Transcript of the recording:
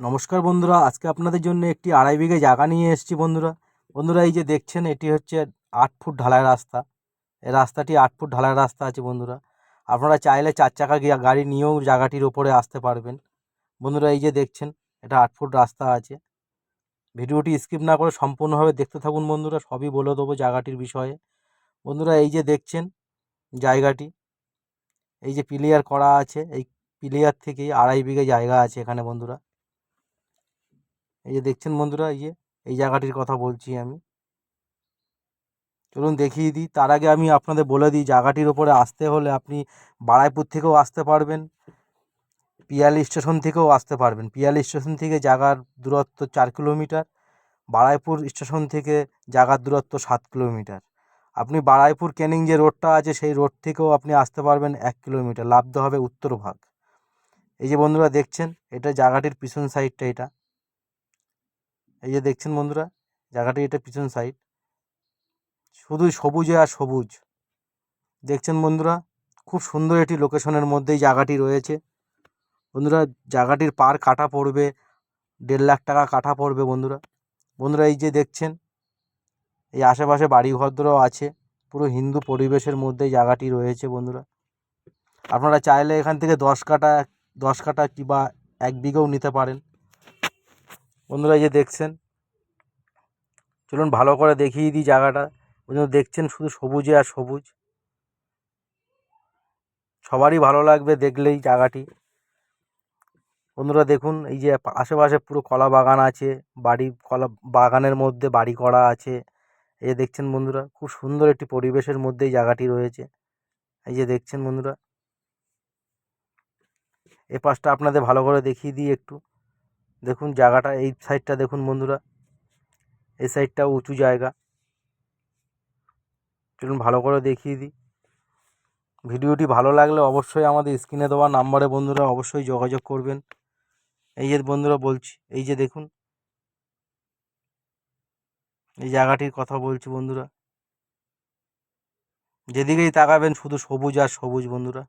নমস্কার বন্ধুরা, আজকে আপনাদের জন্য একটি আড়াই বিঘে জায়গা নিয়ে এসেছি বন্ধুরা। বন্ধুরা, এই যে দেখছেন, এটি হচ্ছে আট ফুট ঢালাই রাস্তা। এই রাস্তাটি আট ফুট ঢালাই রাস্তা আছে বন্ধুরা। আপনারা চাইলে চার চাকা গাড়ি নিয়েও জায়গাটির ওপরে আসতে পারবেন। বন্ধুরা, এই যে দেখছেন, এটা আট ফুট রাস্তা আছে। ভিডিওটি স্কিপ না করে সম্পূর্ণভাবে দেখতে থাকুন বন্ধুরা, সবই বলে দেবো জায়গাটির বিষয়ে। বন্ধুরা, এই যে দেখছেন জায়গাটি, এই যে প্লেয়ার করা আছে, এই প্লেয়ার থেকেই আড়াই বিঘে জায়গা আছে এখানে বন্ধুরা। এই যে দেখছেন বন্ধুরা, এই যে, এই জায়গাটির কথা বলছি আমি। চলুন দেখিয়ে দিই। তার আগে আমি আপনাদের বলে দিই, জায়গাটির ওপরে আসতে হলে আপনি বারাইপুর থেকেও আসতে পারবেন, পিয়ালি স্টেশন থেকেও আসতে পারবেন। পিয়ালি স্টেশন থেকে জায়গার দূরত্ব চার কিলোমিটার, বারাইপুর স্টেশন থেকে জায়গার দূরত্ব সাত কিলোমিটার। আপনি বারাইপুর ক্যানিং যে রোডটা আছে, সেই রোড থেকেও আপনি আসতে পারবেন এক কিলোমিটার। লাভতে হবে উত্তর ভাগ। এই যে বন্ধুরা দেখছেন, এটা জায়গাটির পিছন সাইডটা, এটা। এই যে দেখছেন বন্ধুরা, জায়গাটি এটা পিছন সাইড শুধুই সবুজে আর সবুজ। দেখছেন বন্ধুরা, খুব সুন্দর একটি লোকেশনের মধ্যেই জায়গাটি রয়েছে। বন্ধুরা, জায়গাটির পার কাটা পড়বে, দেড় লাখ টাকা কাঠা পড়বে বন্ধুরা। বন্ধুরা, এই যে দেখছেন, এই আশেপাশে বাড়ি ঘরদরও আছে, পুরো হিন্দু পরিবেশের মধ্যেই জায়গাটি রয়েছে বন্ধুরা। আপনারা চাইলে এখান থেকে দশ কাটা দশ কাটা কিংবা এক বিঘেও নিতে পারেন। বন্ধুরা যে দেখছেন, চলুন ভালো করে দেখিয়ে দিই জায়গাটা। বন্ধুরা দেখছেন শুধু সবুজে আর সবুজ। সবারই ভালো লাগবে দেখলেই জায়গাটি। বন্ধুরা দেখুন, এই যে আশেপাশে পুরো কলা বাগান আছে, বাড়ি কলা বাগানের মধ্যে বাড়ি করা আছে। এই যে দেখছেন বন্ধুরা, খুব সুন্দর একটি পরিবেশের মধ্যেই জায়গাটি রয়েছে। এই যে দেখছেন বন্ধুরা এ পাশটা আপনাদের ভালো করে দেখিয়ে দিই একটু। দেখুন জায়গাটা, এই সাইডটা দেখুন বন্ধুরা। এই সাইডটাও উঁচু জায়গা। চলুন ভালো করে দেখিয়ে দিই। ভিডিওটি ভালো লাগলে অবশ্যই আমাদের স্ক্রিনে দেওয়া নাম্বারে বন্ধুরা অবশ্যই যোগাযোগ করবেন। এই যে বন্ধুরা বলছি, এই যে দেখুন। এই জায়গাটির কথা বলছি বন্ধুরা। যেদিকেই তাকাবেন শুধু সবুজ আর সবুজ বন্ধুরা।